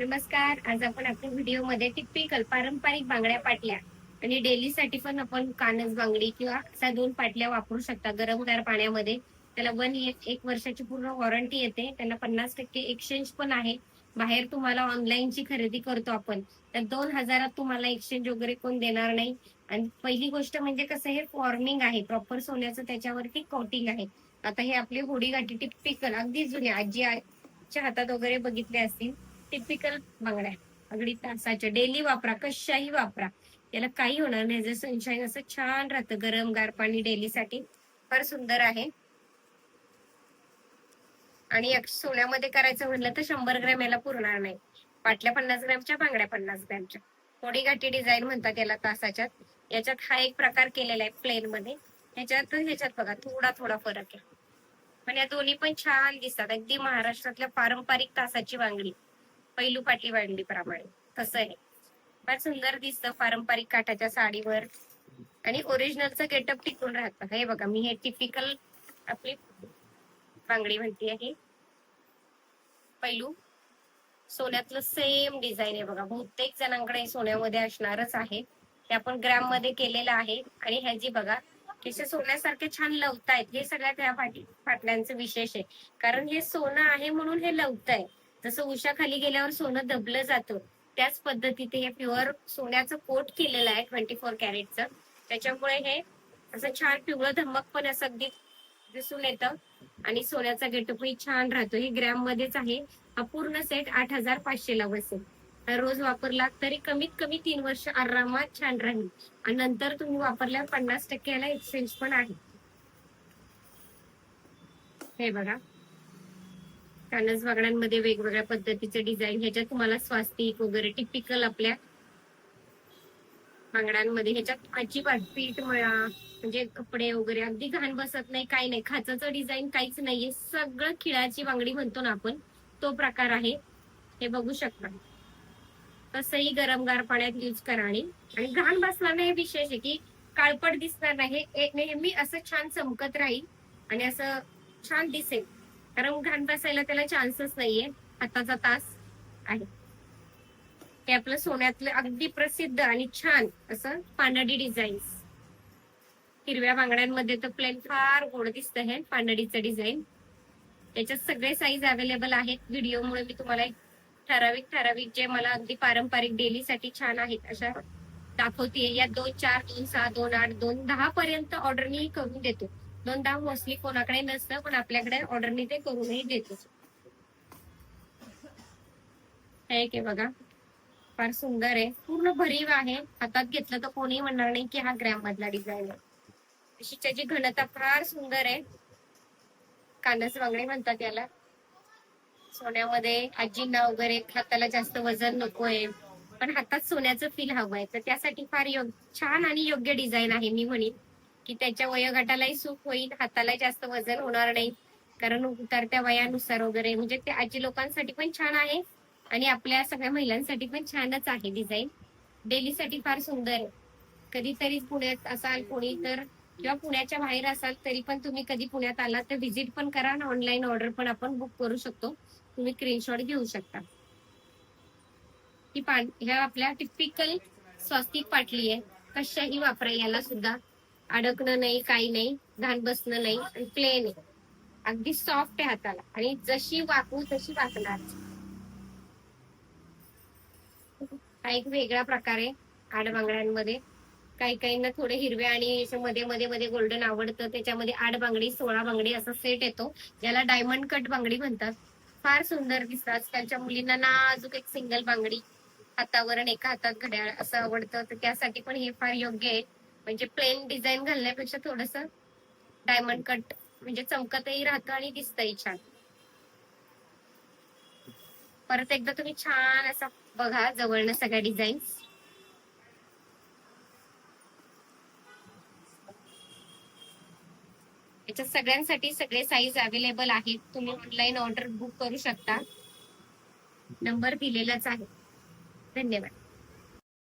नमस्कार. आज आपण आपल्या व्हिडिओमध्ये टिपिकल पारंपरिक बांगड्या पाटल्या आणि डेली साठी पण आपण कानस बांगडी किंवा अशा दोन पाटल्या वापरू शकता गरमगार पाण्यामध्ये. त्याला वन एक वर्षाची पूर्ण वॉरंटी येते. त्याला पन्नास टक्के एक्सचेंज पण आहे. बाहेर तुम्हाला ऑनलाईनची खरेदी करतो आपण. तर दोन हजारात तुम्हाला एक्सचेंज वगैरे कोण देणार नाही. आणि पहिली गोष्ट म्हणजे कसं हे फॉर्मिंग आहे. प्रॉपर सोन्याचं त्याच्यावरती कोटिंग आहे. आता हे आपले होडी गाठी टिपिकल अगदी जुने. आजी आजच्या हातात वगैरे बघितले असतील. टिपिकल बांगड्या. अगदी तासाच्या. डेली वापरा. कशाही वापरा. याला काही होणार नाही. जर सनशाईन असं छान राहतं. गरम गार पाणी डेली साठी फार सुंदर आहे. आणि सोन्यामध्ये करायचं म्हणलं तर शंभर ग्रॅम याला पुरणार नाही. पाटल्या पन्नास ग्रॅमच्या बांगड्या पन्नास ग्रॅमच्या. थोडी गाठी डिझाईन म्हणतात याला तासाच्यात. याच्यात हा एक प्रकार केलेला आहे प्लेन मध्ये. ह्याच्यात ह्याच्यात बघा थोडा थोडा फरक आहे. पण या दोन्ही पण छान दिसतात. अगदी महाराष्ट्रातल्या पारंपरिक तासाची बांगडी पैलू पाटली वाढली प्रमाणे तसं आहे फार सुंदर दिसतं पारंपरिक काठाच्या साडीवर. आणि ओरिजिनलचं गेटअप टिकून राहतं. हे बघा मी हे टिपिकल आपली बांगडी म्हणते आहे. पैलू. सोन्यातलं सेम डिझाईन आहे बघा. बहुतेक जणांकडे सोन्यामध्ये असणारच आहे. ते आपण ग्रॅममध्ये केलेलं आहे. आणि ह्याची बघा कसे सोन्यासारखे छान लवतायत हे सगळ्यात त्या फाटी पाटल्यांचं विशेष आहे. कारण हे सोनं आहे म्हणून हे लवतंय. जसं उषा खाली गेल्यावर सोनं दबलं जातं त्याच पद्धतीने हे प्युअर सोन्याचं कोट केलेलं आहे ट्वेंटी फोर कॅरेटचं. त्याच्यामुळे हे असं छान पिवळं धमक पण असं अगदी दिसून येतं. आणि सोन्याचा गेटअपही छान राहतो. हे ग्रॅम मध्येच आहे. हा पूर्ण सेट आठ हजार पाचशे ला बसेल. रोज वापरला तरी कमीत कमी तीन वर्ष आरामात छान राहील. आणि नंतर तुम्ही वापरल्यावर पन्नास टक्के याला एक्सचेंज पण आहे. हे बघा. कानस बागड्यांमध्ये वेगवेगळ्या पद्धतीचे डिझाईन ह्याच्यात तुम्हाला स्वास्तिक वगैरे टिपिकल आपल्या बांगड्यांमध्ये ह्याच्यात अजिबात पीठ मळा म्हणजे कपडे वगैरे अगदी घाण बसत नाही काही नाही. खाचाचं डिझाईन काहीच नाहीये. सगळं खिळाची बांगडी म्हणतो ना आपण तो प्रकार आहे. हे बघू शकता. तसंही गरमगार पाण्यात यूज करा आणि घाण बसणार नाही हे विशेष आहे की काळपट दिसणार नाही. हे एक नेहमी असं छान चमकत राहील आणि असं छान दिसेल. कारण घाण बसायला त्याला चान्सच नाहीये. हाताचा तास आहे. हे आपलं सोन्यातलं अगदी प्रसिद्ध आणि छान असं पानडी डिझाईन हिरव्या बांगड्यांमध्ये तर प्लेन फार गोड दिसत हे पानडीचं डिझाईन त्याच्यात सगळे साईज अवेलेबल आहेत. व्हिडिओमुळे मी तुम्हाला एक ठराविक ठराविक जे मला अगदी पारंपरिक डेली साठी छान आहेत अशा दाखवते या दोन चार दोन सहा दोन आठ दोन दहा पर्यंत ऑर्डर मी करून देतो. दोन दहा मोस्टली कोणाकडे नसतं पण आपल्याकडे ऑर्डरनी ते करूनही देतो. हे बघा. फार सुंदर आहे. पूर्ण भरीव आहे. हातात घेतलं तर कोणी म्हणणार नाही की हा ग्रॅम मधला डिझाईन आहे. अशी त्याची घनता फार सुंदर आहे. कानस बांगडे म्हणतात याला. सोन्यामध्ये आजींना वगैरे हाताला जास्त वजन नकोय. पण हातात सोन्याचं फील हवंय. तर त्यासाठी फार योग छान आणि योग्य डिझाईन आहे मी म्हणेन. की त्याच्या वयोगटालाही सुख होईल हाताला जास्त वजन होणार नाही. कारण उतरत्या वयानुसार वगैरे म्हणजे ते आजी लोकांसाठी पण छान आहे आणि आपल्या सगळ्या महिलांसाठी पण छानच आहे डिझाईन डेलीसाठी फार सुंदर. आहे कधीतरी पुण्यात असाल कोणी तर किंवा पुण्याच्या बाहेर असाल तरी पण तुम्ही कधी पुण्यात आला तर व्हिजिट पण करा आणि ऑनलाईन ऑर्डर पण आपण बुक करू शकतो. तुम्ही स्क्रीनशॉट घेऊ शकता. ही पाट ह्या आपल्या टिपिकल स्वस्तिक पाटली आहे. कशाही वापरा याला सुद्धा अडकणं नाही काही नाही घाण बसणं नाही आणि प्लेन आहे. अगदी सॉफ्ट आहे हाताला. आणि जशी वाकू तशी वाकणार. हा एक वेगळा प्रकार आहे आडबांगड्यांमध्ये. काही काहींना थोडे हिरवे आणि मध्ये मध्ये मध्ये गोल्डन आवडतं. त्याच्यामध्ये आठ बांगडी सोळा बांगडी असा सेट येतो ज्याला डायमंड कट बांगडी म्हणतात. फार सुंदर दिसतात आजकालच्या मुलींना नाजूक एक सिंगल बांगडी हातावर आणि एका हातात घड्याळ असं आवडतं. तर त्यासाठी पण हे फार योग्य आहे. म्हणजे प्लेन डिझाईन घालण्यापेक्षा थोडस डायमंड कट म्हणजे चमकतही राहतं आणि दिसतही छान. परत एकदा तुम्ही छान असा बघा जवळनं सगळ्या डिझाईन्स याच्या सगळ्यांसाठी सगळे साईज अवेलेबल आहेत. तुम्ही ऑनलाईन ऑर्डर बुक करू शकता. नंबर दिलेलाच आहे. धन्यवाद.